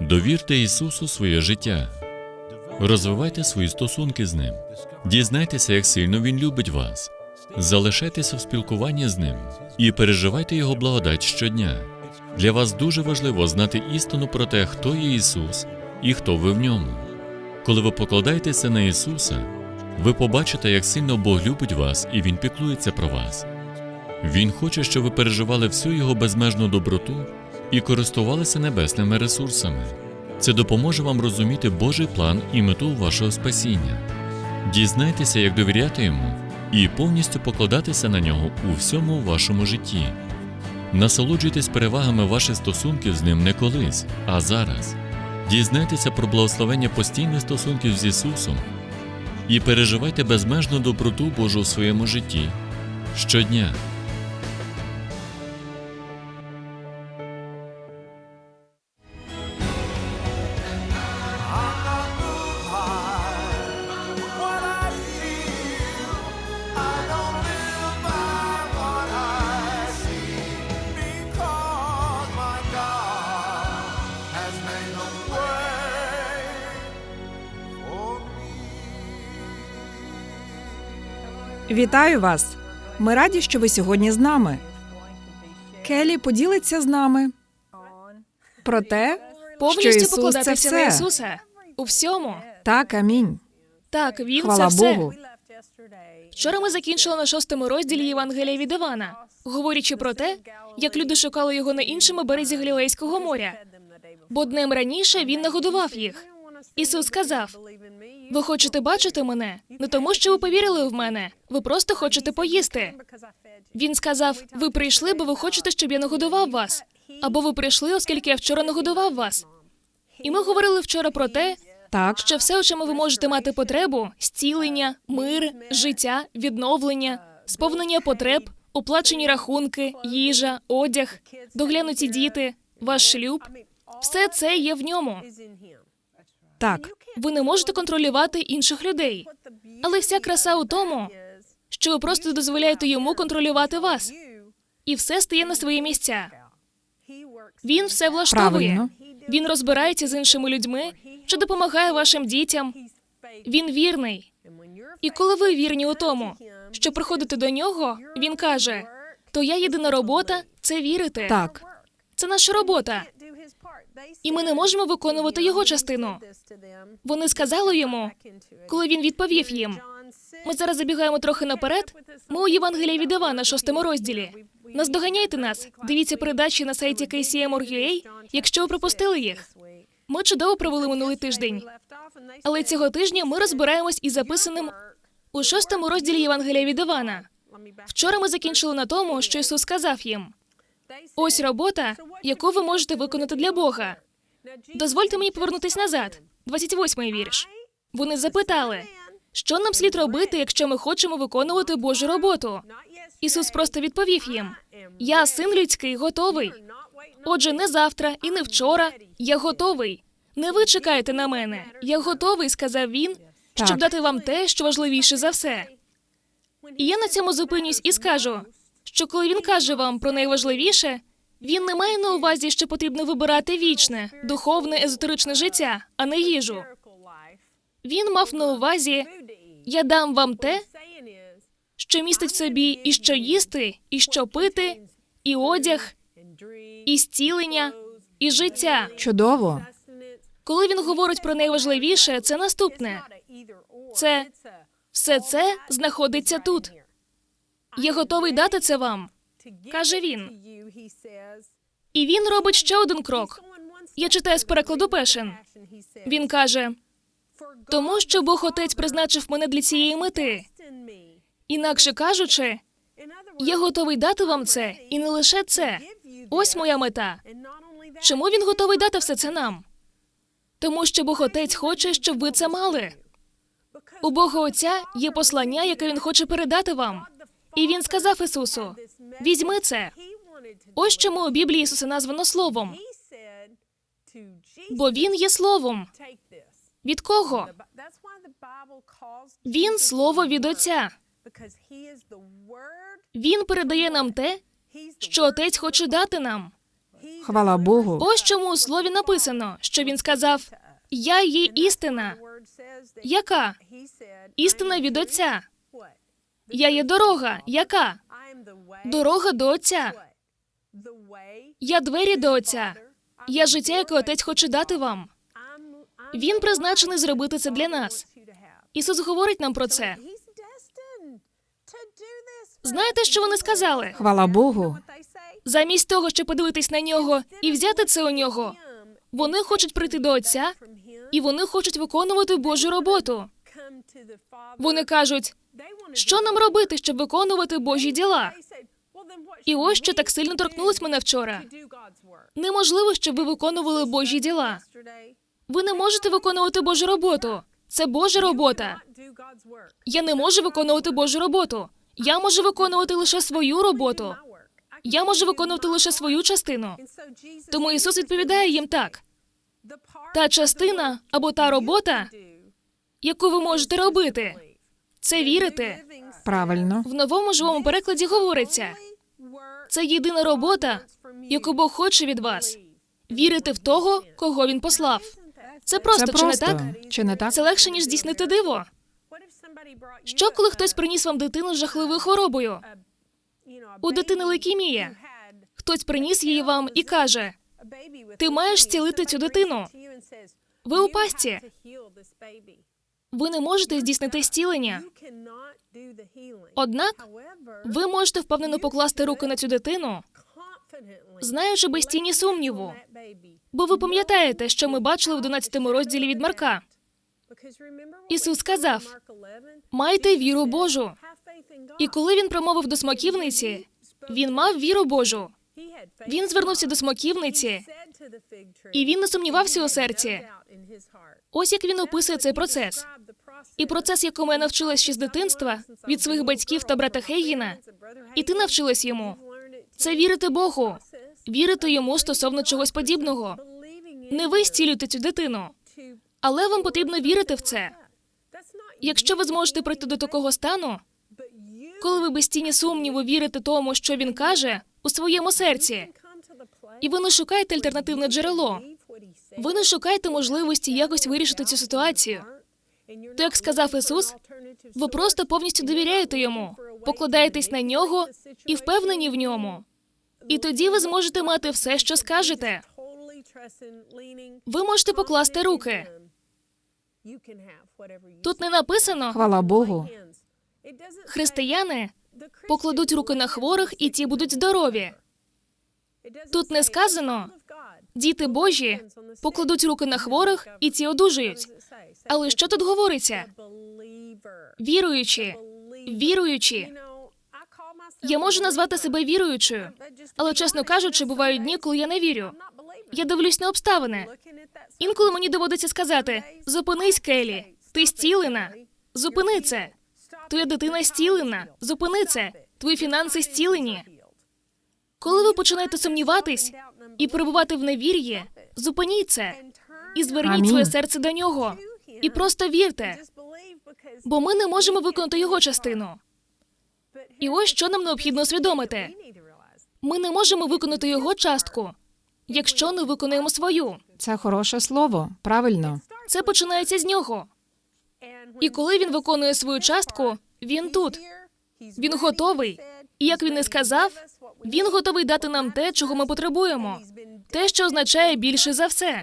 Довірте Ісусу своє життя. Розвивайте свої стосунки з Ним. Дізнайтеся, як сильно Він любить вас. Залишайтеся в спілкуванні з Ним і переживайте Його благодать щодня. Для вас дуже важливо знати істину про те, хто є Ісус і хто ви в ньому. Коли ви покладаєтеся на Ісуса, ви побачите, як сильно Бог любить вас і Він піклується про вас. Він хоче, щоб ви переживали всю Його безмежну доброту і користувалися небесними ресурсами. Це допоможе вам розуміти Божий план і мету вашого спасіння. Дізнайтеся, як довіряти йому і повністю покладатися на нього у всьому вашому житті. Насолоджуйтесь перевагами ваших стосунків з ним не колись, а зараз. Дізнайтеся про благословення постійних стосунків з Ісусом і переживайте безмежну доброту Божу у своєму житті щодня. Вітаю вас! Ми раді, що ви сьогодні з нами. Келі поділиться з нами про те, що Повністю Ісус це покладатися на все. Ісуса у всьому. Так, амінь. Так, він Хвала це все. Богу. Вчора ми закінчили на шостому розділі Євангелія від Івана, говорячи про те, як люди шукали його на іншому березі Галілейського моря. Бо днем раніше він нагодував їх. Ісус сказав: Ви хочете бачити мене не тому, що ви повірили в мене, ви просто хочете поїсти. Він сказав: Ви прийшли, бо ви хочете, щоб я нагодував вас. Або ви прийшли, оскільки я вчора нагодував вас. І ми говорили вчора про те, Так, що все, у чому ви можете мати потребу: зцілення, мир, життя, відновлення, сповнення потреб, оплачені рахунки, їжа, одяг, доглянуті діти, ваш шлюб. Все це є в ньому. так, Ви не можете контролювати інших людей. Але вся краса у тому, що ви просто дозволяєте йому контролювати вас, і все стає на свої місця. Він все влаштовує. правильно. Він розбирається з іншими людьми, що допомагає вашим дітям. Він вірний. І коли ви вірні у тому, що приходите до нього, він каже: то я єдина робота це вірити. Так, Це наша робота. І ми не можемо виконувати його частину. Вони сказали йому, коли він відповів їм. Ми зараз забігаємо трохи наперед. Ми у Євангелії від Івана, шостому розділі. Наздоганяйте нас. Дивіться передачі на сайті KCM.org.ua, якщо ви пропустили їх. Ми чудово провели минулий тиждень. Але цього тижня ми розбираємось із записаним у шостому розділі Євангелія від Івана. Вчора ми закінчили на тому, що Ісус сказав їм: ось робота, яку ви можете виконати для Бога. Дозвольте мені повернутись назад. 28-й вірш. Вони запитали, що нам слід робити, якщо ми хочемо виконувати Божу роботу. Ісус просто відповів їм: Я, син людський, готовий. Отже, не завтра і не вчора. Я готовий. Не ви чекаєте на мене. Я готовий, сказав він, щоб дати вам те, що важливіше за все. І я на цьому зупинюсь і скажу, що коли він каже вам про найважливіше, він не має на увазі, що потрібно вибирати вічне, духовне, езотеричне життя, а не їжу. Він мав на увазі: я дам вам те, що містить в собі і що їсти, і що пити, і одяг, і зцілення, і життя. чудово. Коли він говорить про найважливіше, це наступне: Це все це знаходиться тут. Я готовий дати це вам, каже він. І він робить ще один крок. Я читаю з перекладу Пешин. Він каже: тому що Бог Отець призначив мене для цієї мети. Інакше кажучи, я готовий дати вам це, і не лише це. Ось моя мета. Чому він готовий дати все це нам? Тому що Бог Отець хоче, щоб ви це мали. У Бога Отця є послання, яке він хоче передати вам. І він сказав Ісусу: візьми це. Ось чому у Біблії Ісуса названо Словом, бо Він є Словом. Від кого? Він слово від Отця. Він передає нам те, що Отець хоче дати нам. Хвала Богу. Ось чому у слові написано, що він сказав: Я є істина. Яка? Істина від Отця. Я є дорога. Яка? Дорога до Отця. Я двері до Отця. Я життя, яке Отець хоче дати вам. Він призначений зробити це для нас. Ісус говорить нам про це. Знаєте, що вони сказали? Хвала Богу. Замість того, щоб подивитись на нього і взяти це у нього, вони хочуть прийти до Отця і вони хочуть виконувати Божу роботу. Вони кажуть, що нам робити, щоб виконувати Божі діла? І ось що так сильно торкнулось мене вчора. Неможливо, щоб ви виконували Божі діла. Ви не можете виконувати Божу роботу. Це Божа робота. Я не можу виконувати Божу роботу. Я можу виконувати лише свою роботу. Я можу виконувати лише свою частину. Тому Ісус відповідає їм так: та частина або та робота, яку ви можете робити, це вірити. Правильно. В новому живому перекладі говориться: це єдина робота, яку Бог хоче від вас. Вірити в того, кого він послав. Це просто, Це чи не так? Чи не так? Це легше, ніж здійснити диво. Що, коли хтось приніс вам дитину з жахливою хворобою? У дитини лейкемія. Хтось приніс її вам і каже: Ти маєш зцілити цю дитину. ви у пастці, ви не можете здійснити зцілення. Однак ви можете впевнено покласти руки на цю дитину, знаючи без тіні сумніву. Бо ви пам'ятаєте, що ми бачили в 11 розділі від Марка. Ісус сказав: Майте віру Божу. І коли він промовив до смоківниці, він мав віру Божу. Він звернувся до смоківниці, і він не сумнівався у серці. Ось як він описує цей процес. І процес, якому я навчилась ще з дитинства від своїх батьків та брата Хейгіна, і ти навчилась йому. Це вірити Богу, вірити йому стосовно чогось подібного. Не ви зцілюєте цю дитину, але вам потрібно вірити в це. Якщо ви зможете прийти до такого стану, коли ви без тіні сумніву вірите тому, що він каже у своєму серці, і ви не шукаєте альтернативне джерело, ви не шукаєте можливості якось вирішити цю ситуацію. То, як сказав Ісус, ви просто повністю довіряєте йому, покладаєтесь на нього і впевнені в ньому. І тоді ви зможете мати все, що скажете. Ви можете покласти руки. Тут не написано Хвала Богу. християни покладуть руки на хворих, і ті будуть здорові. Тут не сказано Діти Божі покладуть руки на хворих, і ті одужають. Але що тут говориться? Віруючі, віруючі. Я можу назвати себе віруючою, але чесно кажучи, бувають дні, коли я не вірю. Я дивлюсь на обставини. Інколи мені доводиться сказати: зупинись, Келі, ти зцілена. Зупини це. Твоя дитина зцілена. Зупини це. Твої фінанси зцілені. Коли ви починаєте сумніватись і перебувати в невір'ї, зупиніть це і зверніть Амінь. своє серце до нього. І просто вірте, бо ми не можемо виконати його частину. І ось що нам необхідно усвідомити: ми не можемо виконати його частку, якщо не виконуємо свою. Це хороше слово. Правильно. Це починається з нього. І коли він виконує свою частку, він тут. Він готовий. І як він і сказав, він готовий дати нам те, чого ми потребуємо, те, що означає більше за все.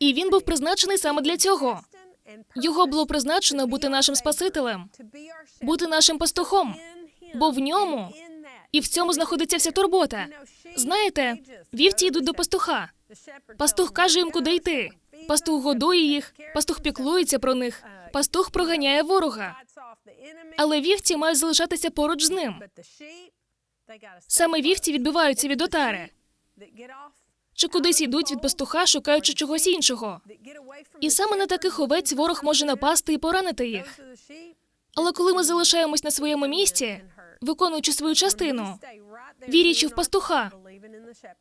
І він був призначений саме для цього. Його було призначено бути нашим спасителем, бути нашим пастухом, бо в ньому і в цьому знаходиться вся турбота. Знаєте, вівці йдуть до пастуха. Пастух каже їм, куди йти. Пастух годує їх, пастух піклується про них, пастух проганяє ворога. Але вівці мають залишатися поруч з ним. Саме вівці відбиваються від отари чи кудись йдуть від пастуха, шукаючи чогось іншого. І саме на таких овець ворог може напасти і поранити їх. Але коли ми залишаємось на своєму місці, виконуючи свою частину, вірячи в пастуха,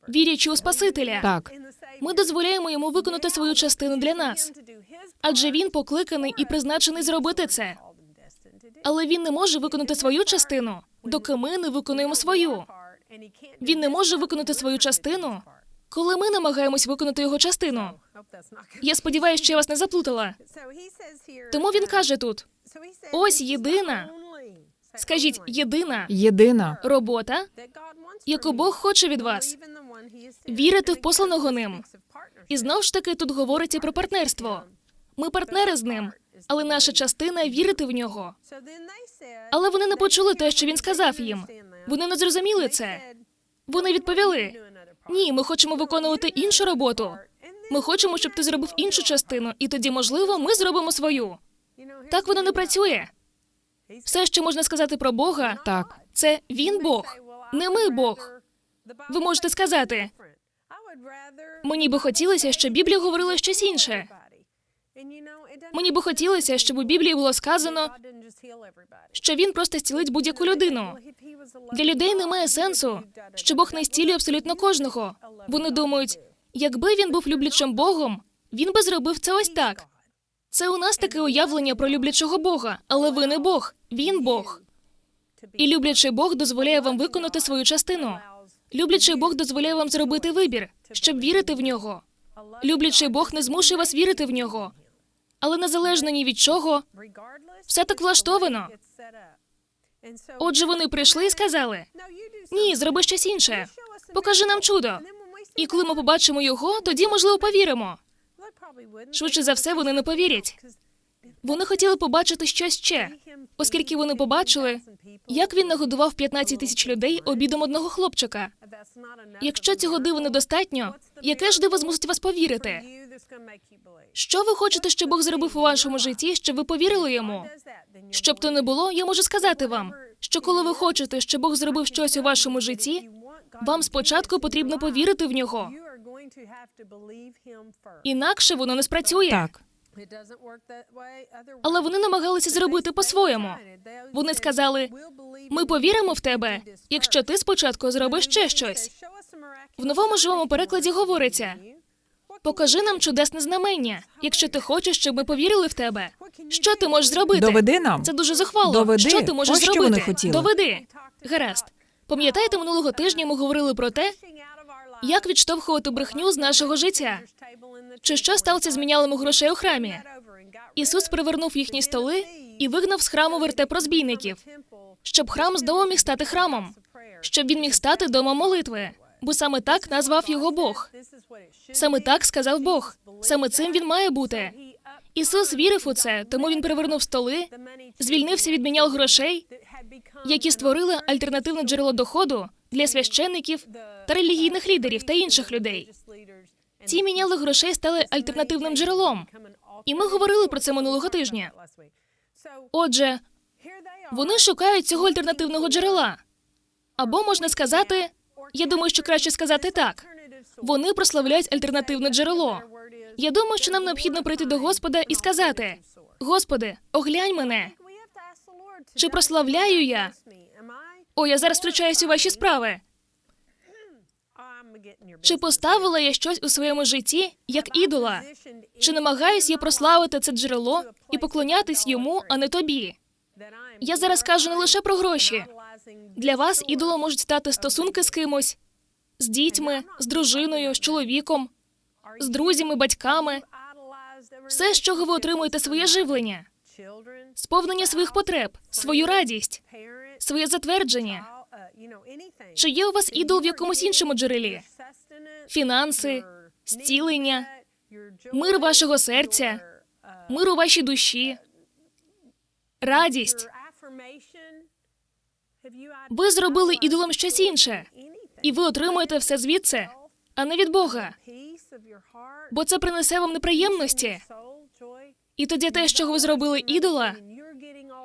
вірячи у Спасителя, Так. ми дозволяємо йому виконати свою частину для нас, адже він покликаний і призначений зробити це. Але він не може виконати свою частину, доки ми не виконуємо свою. Він не може виконати свою частину, коли ми намагаємось виконати його частину. Я сподіваюся, що я вас не заплутала. Тому він каже тут: ось єдина. скажіть, єдина Єдина. робота, яку Бог хоче від вас, вірити в посланого ним. І знову ж таки тут говориться про партнерство. Ми партнери з ним, але наша частина вірити в нього. Але вони не почули те, що він сказав їм. Вони не зрозуміли це. Вони відповіли: ні, ми хочемо виконувати іншу роботу. Ми хочемо, щоб ти зробив іншу частину, і тоді, можливо, ми зробимо свою. Так воно не працює. Все, що можна сказати про Бога, Так. це він Бог, не ми Бог. Ви можете сказати, мені би хотілося, щоб Біблія говорила щось інше. Мені би хотілося, щоб у Біблії було сказано, що він просто зцілить будь-яку людину. Для людей немає сенсу, що Бог не зцілює абсолютно кожного. Вони думають, якби він був люблячим Богом, він би зробив це ось так. Це у нас таке уявлення про люблячого Бога, але ви не Бог, він Бог. І люблячий Бог дозволяє вам виконати свою частину. Люблячий Бог дозволяє вам зробити вибір, щоб вірити в нього. Люблячий Бог не змушує вас вірити в нього. Але незалежно ні від чого, все так влаштовано. отже, вони прийшли і сказали: ні, зроби щось інше. Покажи нам чудо. І коли ми побачимо його, тоді можливо повіримо. Швидше за все, вони не повірять. Вони хотіли побачити щось ще, оскільки вони побачили, як він нагодував 15 тисяч людей обідом одного хлопчика. Якщо цього дива недостатньо, яке ж диво змусить вас повірити? Що ви хочете, щоб Бог зробив у вашому житті, щоб ви повірили йому? Щоб то не було, я можу сказати вам, що коли ви хочете, щоб Бог зробив щось у вашому житті, вам спочатку потрібно повірити в нього, інакше воно не спрацює. Так. Але вони намагалися зробити по-своєму. Вони сказали: ми повіримо в тебе, якщо ти спочатку зробиш ще щось. В новому живому перекладі говориться: покажи нам чудесне знамення, якщо ти хочеш, щоб ми повірили в тебе. Що ти можеш зробити? Доведи нам. Це дуже захвало. Доведи. Що ти можеш Ось що зробити? вони хотіли. Доведи. Гаразд. Пам'ятаєте, минулого тижня ми говорили про те, як відштовхувати брехню з нашого життя? Чи що сталося з мінялими грошей у храмі? Ісус привернув їхні столи і вигнав з храму вертеп розбійників, щоб храм знову міг стати храмом, щоб він міг стати домом молитви, бо саме так назвав його Бог. Саме так сказав Бог. Саме цим він має бути. Ісус вірив у це, тому він привернув столи, звільнився від мінял грошей, які створили альтернативне джерело доходу для священників та релігійних лідерів та інших людей. Ці міняли грошей стали альтернативним джерелом. І ми говорили про це минулого тижня. Отже, вони шукають цього альтернативного джерела. Або можна сказати, я думаю, що краще сказати так. Вони прославляють альтернативне джерело. Я думаю, що нам необхідно прийти до Господа і сказати: Господи, оглянь мене. Чи прославляю я? О, я зараз втручаюсь у ваші справи. Чи поставила я щось у своєму житті як ідола? Чи намагаюсь я прославити це джерело і поклонятись йому, а не тобі? Я зараз кажу не лише про гроші. Для вас ідолом можуть стати стосунки з кимось, з дітьми, з дружиною, з чоловіком, з друзями, батьками, все, з чого ви отримуєте своє живлення, сповнення своїх потреб, свою радість, своє затвердження. Чи є у вас ідол в якомусь іншому джерелі? Фінанси, зцілення, мир вашого серця, мир у вашій душі, радість. Ви зробили ідолом щось інше, і ви отримуєте все звідси, а не від Бога, бо це принесе вам неприємності. І тоді те, чого ви зробили ідола,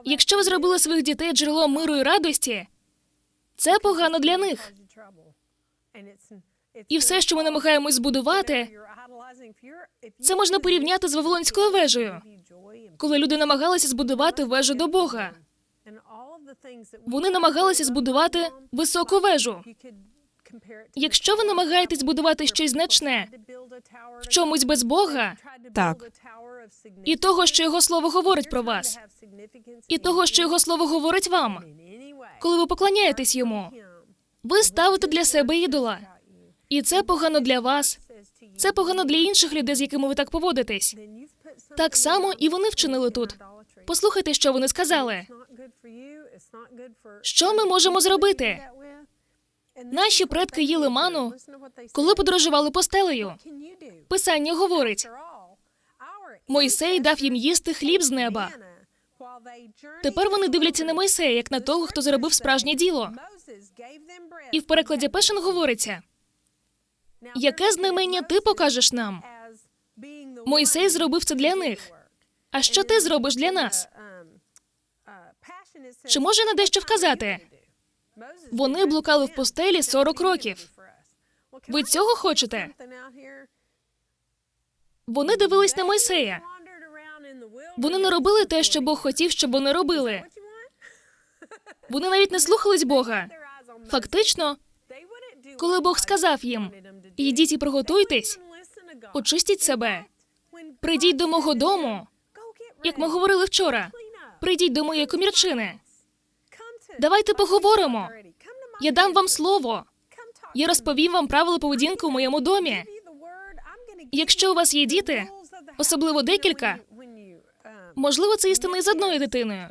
якщо ви зробили своїх дітей джерелом миру і радості, це погано для них. І все, що ми намагаємось збудувати, це можна порівняти з Вавилонською вежею, коли люди намагалися збудувати вежу до Бога. Вони намагалися збудувати високу вежу. Якщо ви намагаєтесь будувати щось значне в чомусь без Бога, Так. і того, що його слово говорить про вас, і того, що його слово говорить вам, коли ви поклоняєтесь йому, ви ставите для себе ідола. І це погано для вас. Це погано для інших людей, з якими ви так поводитесь. Так само і вони вчинили тут. Послухайте, що вони сказали. Що ми можемо зробити? Наші предки їли ману, коли подорожували постелею. Писання говорить: Мойсей дав їм їсти хліб з неба. Тепер вони дивляться на Мойсея як на того, хто зробив справжнє діло. І в перекладі Пешен говориться: яке знамення ти покажеш нам? Мойсей зробив це для них. А що ти зробиш для нас? Чи може на дещо вказати? Вони блукали в постелі 40 років. Ви цього хочете? Вони дивились на Мойсея. Вони не робили те, що Бог хотів, щоб вони робили. Вони навіть не слухались Бога. Фактично, коли Бог сказав їм: «Ідіть і приготуйтесь, очистіть себе, прийдіть до мого дому, як ми говорили вчора, прийдіть до моєї комірчини. Давайте поговоримо. Я дам вам слово. Я розповім вам правила поведінки у моєму домі. Якщо у вас є діти, особливо декілька, можливо, це істина із одною дитиною.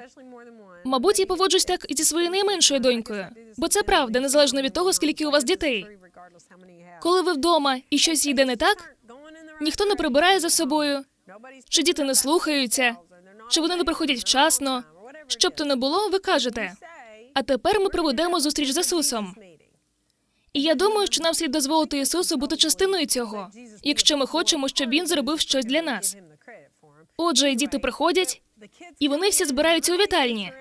Мабуть, я поводжусь так і зі своєю найменшою донькою, бо це правда, незалежно від того, скільки у вас дітей. Коли ви вдома і щось йде не так, ніхто не прибирає за собою, чи діти не слухаються, чи вони не приходять вчасно. Що б то не було, ви кажете. А тепер ми проведемо зустріч з Ісусом. І я думаю, що нам слід дозволити Ісусу бути частиною цього, якщо ми хочемо, щоб він зробив щось для нас. Отже, діти приходять, і вони всі збираються у вітальні.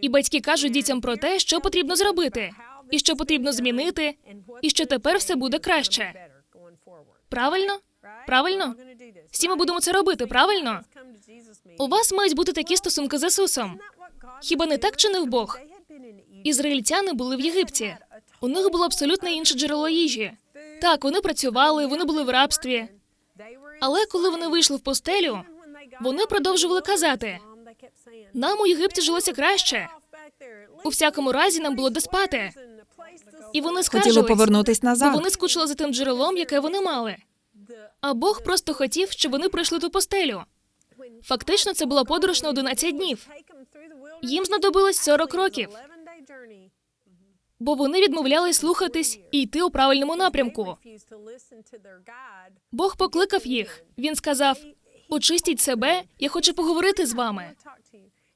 І батьки кажуть дітям про те, що потрібно зробити, і що потрібно змінити, і що тепер все буде краще. Правильно? Правильно? Всі ми будемо це робити, правильно? У вас мають бути такі стосунки з Ісусом. Хіба не так чинив Бог? Ізраїльтяни були в Єгипті. У них було абсолютно інше джерело їжі. Так, вони працювали, вони були в рабстві. Але коли вони вийшли в постелю, вони продовжували казати: нам у Єгипті жилося краще. У всякому разі, нам було де спати. І вони Хотіли скаржились, повернутись бо назад. вони скучили за тим джерелом, яке вони мали. А Бог просто хотів, щоб вони пройшли ту постелю. Фактично, це була подорож на 11 днів. Їм знадобилось 40 років, бо вони відмовлялись слухатись і йти у правильному напрямку. Бог покликав їх. Він сказав: очистіть себе, я хочу поговорити з вами.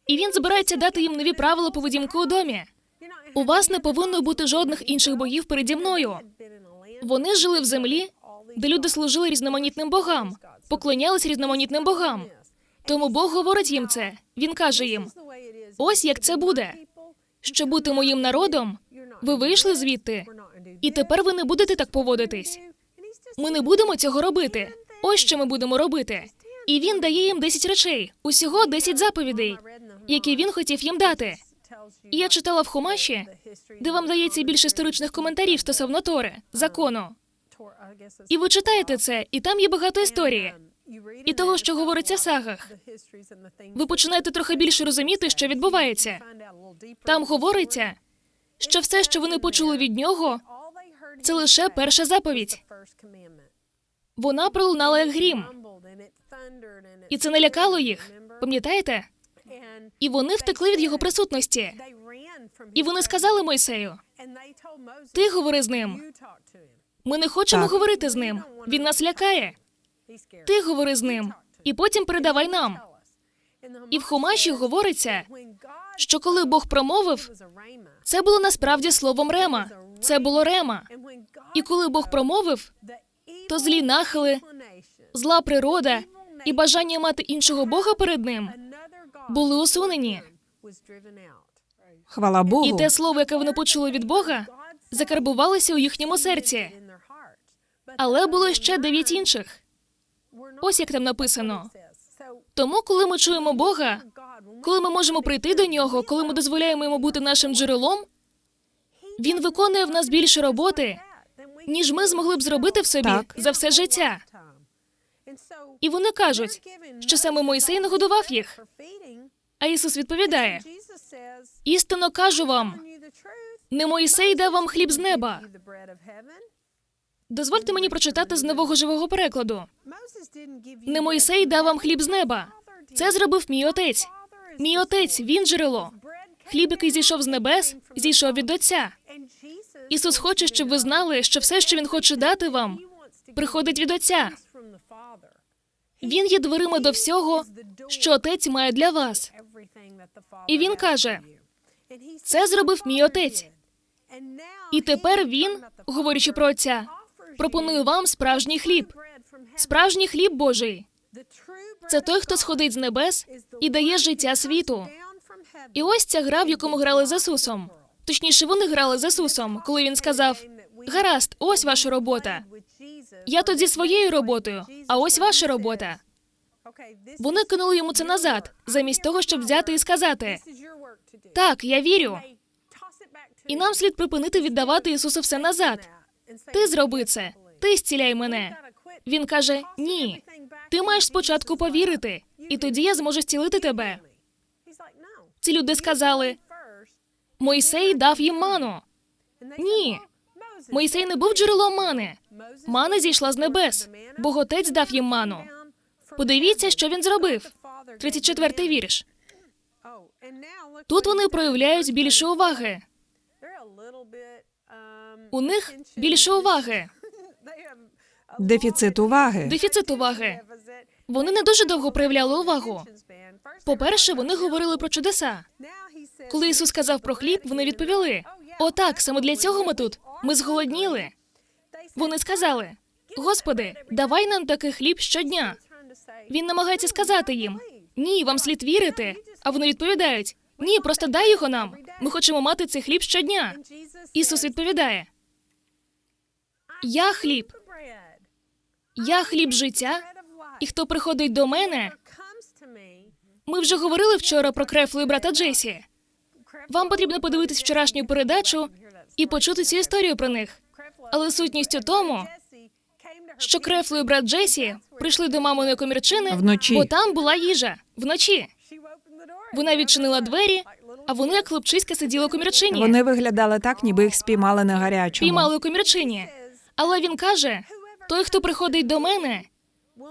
І він збирається дати їм нові правила поведінки у домі. У вас не повинно бути жодних інших богів переді мною. Вони жили в землі, де люди служили різноманітним богам, поклонялись різноманітним богам. Тому Бог говорить їм це. Він каже їм: ось як це буде. Щоб бути моїм народом, ви вийшли звідти, і тепер ви не будете так поводитись. Ми не будемо цього робити. Ось що ми будемо робити. І він дає їм 10 речей, усього 10 заповідей, які він хотів їм дати. І я читала в Хумаші, де вам дається більше історичних коментарів стосовно Тори, закону. І ви читаєте це, і там є багато історії. І того, що говориться в сагах. Ви починаєте трохи більше розуміти, що відбувається. Там говориться, що все, що вони почули від нього, це лише перша заповідь. Вона пролунала як грім, і це налякало їх. Пам'ятаєте? І вони втекли від його присутності. І вони сказали Мойсею: Ти говори з ним. Ми не хочемо Так. говорити з ним. Він нас лякає. Ти говори з ним, і потім передавай нам. І в Хумаші говориться, що коли Бог промовив, це було насправді словом Рема. Це було Рема. І коли Бог промовив, то злі нахили, зла природа і бажання мати іншого Бога перед ним були усунені. Хвала Богу. І те слово, яке вони почули від Бога, закарбувалося у їхньому серці. Але було ще дев'ять інших. Ось як там написано. Тому, коли ми чуємо Бога, коли ми можемо прийти до нього, коли ми дозволяємо йому бути нашим джерелом, він виконує в нас більше роботи, ніж ми змогли б зробити в собі Так. за все життя. І вони кажуть, що саме Мойсей нагодував їх. А Ісус відповідає: істинно кажу вам, не Мойсей дав вам хліб з неба, Дозвольте мені прочитати з нового живого перекладу. Не Мойсей дав вам хліб з неба. Це зробив мій отець. Мій отець, він джерело. Хліб, який зійшов з небес, зійшов від Отця. Ісус хоче, щоб ви знали, що все, що Він хоче дати вам, приходить від Отця. Він є дверима до всього, що Отець має для вас. І він каже: Це зробив мій отець. І тепер він, говорячи про Отця, пропонує вам справжній хліб. Справжній хліб Божий. Це той, хто сходить з небес і дає життя світу. І ось ця гра, в якому грали з Ісусом. Точніше, вони грали з Ісусом, коли він сказав: Гаразд, ось ваша робота. Я тут зі своєю роботою, а ось ваша робота. Вони кинули йому це назад, замість того, щоб взяти і сказати: Так, я вірю. І нам слід припинити віддавати Ісусу все назад. Ти зроби це, ти зціляй мене. Він каже: Ні, ти маєш спочатку повірити, і тоді я зможу зцілити тебе. Ці люди сказали: Мойсей дав їм ману. Ні, Мойсей не був джерелом мани. Мана зійшла з небес. Бог отець дав їм ману. Подивіться, що він зробив. 34-й вірш. Тут вони проявляють більше уваги. У них більше уваги. Дефіцит уваги. Дефіцит уваги. Вони не дуже довго проявляли увагу. По-перше, вони говорили про чудеса. Коли Ісус сказав про хліб, вони відповіли: О, так, саме для цього ми тут. Ми зголодніли. Вони сказали: Господи, давай нам такий хліб щодня. Він намагається сказати їм: Ні, вам слід вірити. А вони відповідають: Ні, просто дай його нам. Ми хочемо мати цей хліб щодня. Ісус відповідає: Я хліб, я хліб життя, і хто приходить до мене. Ми вже говорили вчора про Крефлу і брата Джесі. Вам потрібно подивитись вчорашню передачу і почути цю історію про них. Але сутність у тому, що Крефло і брат Джесі прийшли до маминої комірчини, Вночі. бо там була їжа. Вночі. Вона відчинила двері, а вони, як хлопчиська, сиділи у комірчині. Вони виглядали так, ніби їх спіймали на гарячому. Піймали у комірчині. Але він каже: той, хто приходить до мене,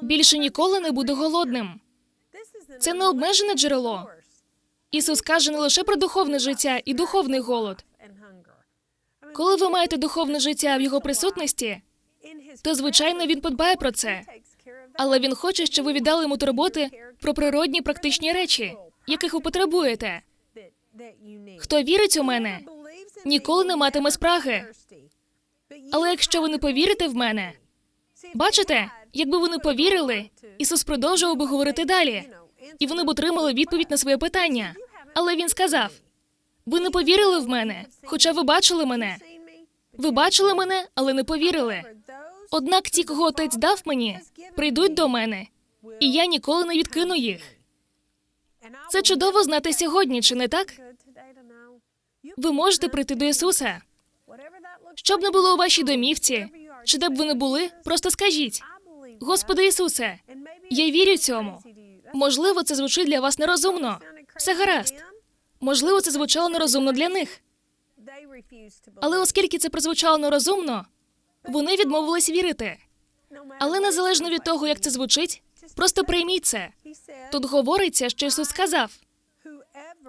більше ніколи не буде голодним. Це не обмежене джерело. Ісус каже не лише про духовне життя і духовний голод. Коли ви маєте духовне життя в його присутності, то звичайно він подбає про це. Але він хоче, щоб ви віддали йому турботи про природні практичні речі, яких ви потребуєте. Хто вірить у мене, ніколи не матиме спраги. Але якщо ви не повірите в мене, бачите, якби вони повірили, Ісус продовжував би говорити далі, і вони б отримали відповідь на своє питання. Але він сказав: ви не повірили в мене, хоча ви бачили мене. Ви бачили мене, але не повірили. Однак ті, кого отець дав мені, прийдуть до мене, і я ніколи не відкину їх. Це чудово знати сьогодні, чи не так? Ви можете прийти до Ісуса. Що б не було у вашій домівці, чи де б ви не були, просто скажіть: Господи Ісусе, я вірю цьому. Можливо, це звучить для вас нерозумно. Все гаразд. Можливо, це звучало нерозумно для них. Але оскільки це прозвучало нерозумно, вони відмовились вірити. Але незалежно від того, як це звучить, просто прийміть це. Тут говориться, що Ісус сказав: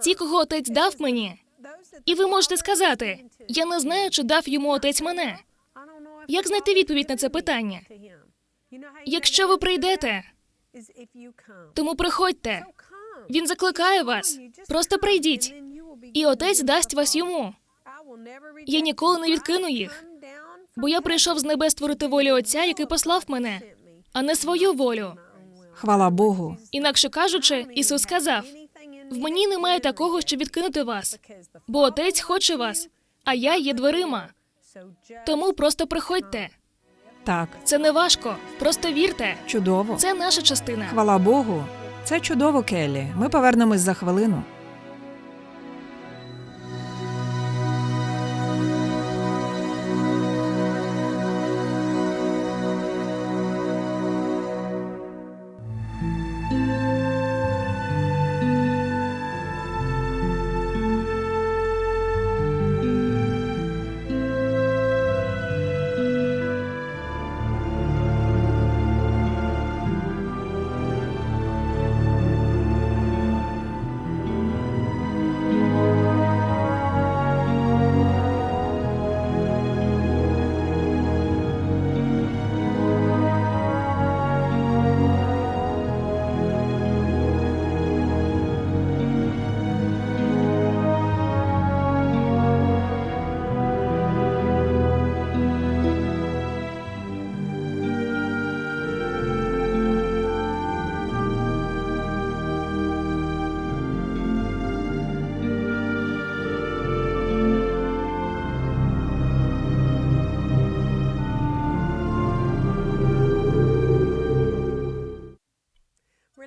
ті, кого отець дав мені, і ви можете сказати: я не знаю, чи дав йому отець мене. Як знайти відповідь на це питання? Якщо ви прийдете, тому приходьте. Він закликає вас. Просто прийдіть, і отець дасть вас йому. Я ніколи не відкину їх, бо я прийшов з небес створити волю Отця, який послав мене, а не свою волю. Хвала Богу. Інакше кажучи, Ісус сказав: в мені немає такого, щоб відкинути вас, бо Отець хоче вас, а я є дверима. Тому просто приходьте. Так, Це не важко. Просто вірте. чудово. Це наша частина. Хвала Богу. Це чудово, Келлі. Ми повернемось за хвилину.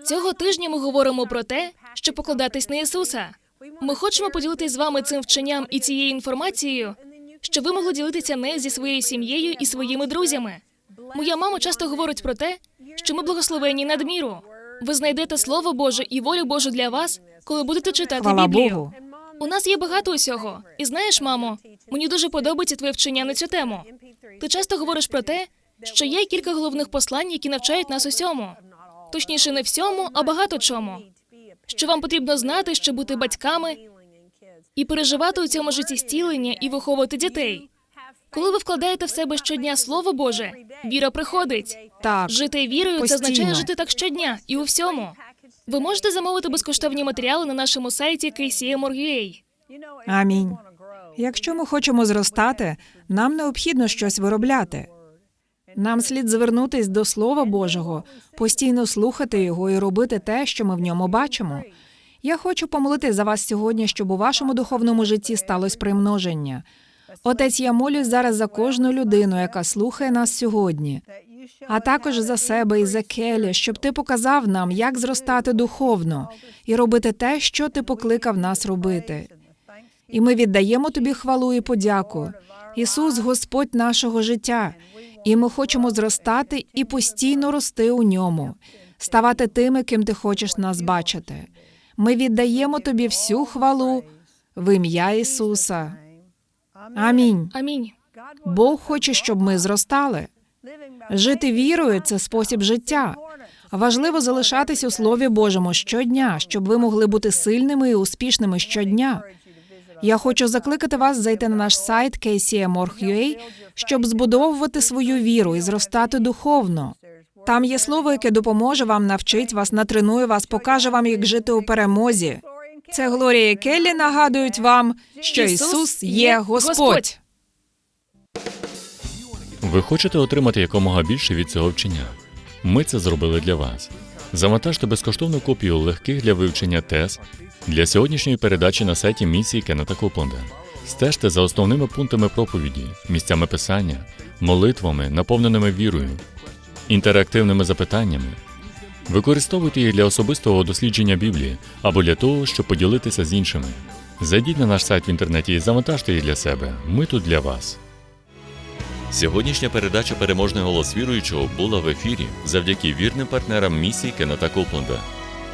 Цього тижня ми говоримо про те, що покладатись на Ісуса. Ми хочемо поділитись з вами цим вченням і цією інформацією, щоб ви могли ділитися нею зі своєю сім'єю і своїми друзями. Моя мама часто говорить про те, що ми благословені надміру. Ви знайдете Слово Боже і волю Божу для вас, коли будете читати Хвала Біблію. Богу. У нас є багато усього. І знаєш, мамо, мені дуже подобається твоє вчення на цю тему. Ти часто говориш про те, що є кілька головних послань, які навчають нас усьому. Точніше, не всьому, а багато чому. Що вам потрібно знати, щоб бути батьками і переживати у цьому житті зцілення і виховувати дітей. Коли ви вкладаєте в себе щодня Слово Боже, віра приходить. Так, Жити вірою це Постійно. означає жити так щодня і у всьому. Ви можете замовити безкоштовні матеріали на нашому сайті KCM.org.ua. амінь. Якщо ми хочемо зростати, нам необхідно щось виробляти. Нам слід звернутись до Слова Божого, постійно слухати його і робити те, що ми в ньому бачимо. Я хочу помолити за вас сьогодні, щоб у вашому духовному житті сталося примноження. Отець, я молюсь зараз за кожну людину, яка слухає нас сьогодні, а також за себе і за Келі, щоб ти показав нам, як зростати духовно і робити те, що ти покликав нас робити. І ми віддаємо тобі хвалу і подяку. Ісус, Господь нашого життя, і ми хочемо зростати і постійно рости у ньому, ставати тими, ким ти хочеш нас бачити. Ми віддаємо тобі всю хвалу в ім'я Ісуса. Амінь. Амінь. Бог хоче, щоб ми зростали. Жити вірою це спосіб життя. Важливо залишатись у Слові Божому щодня, щоб ви могли бути сильними і успішними щодня. Я хочу закликати вас зайти на наш сайт kcm.org.ua, щоб збудовувати свою віру і зростати духовно. Там є слово, яке допоможе вам, навчить вас, натренує вас, покаже вам, як жити у перемозі. Це Глорія Келлі нагадують вам, що Ісус є Господь. Ви хочете отримати якомога більше від цього вчення? Ми це зробили для вас. Завантажте безкоштовну копію легких для вивчення тез для сьогоднішньої передачі на сайті місії Кеннета Копленда. Стежте за основними пунктами проповіді, місцями писання, молитвами, наповненими вірою, інтерактивними запитаннями. Використовуйте їх для особистого дослідження Біблії або для того, щоб поділитися з іншими. Зайдіть на наш сайт в інтернеті і завантажте їх для себе. Ми тут для вас. Сьогоднішня передача Переможний голос віруючого була в ефірі завдяки вірним партнерам місії Кеннета Копленда.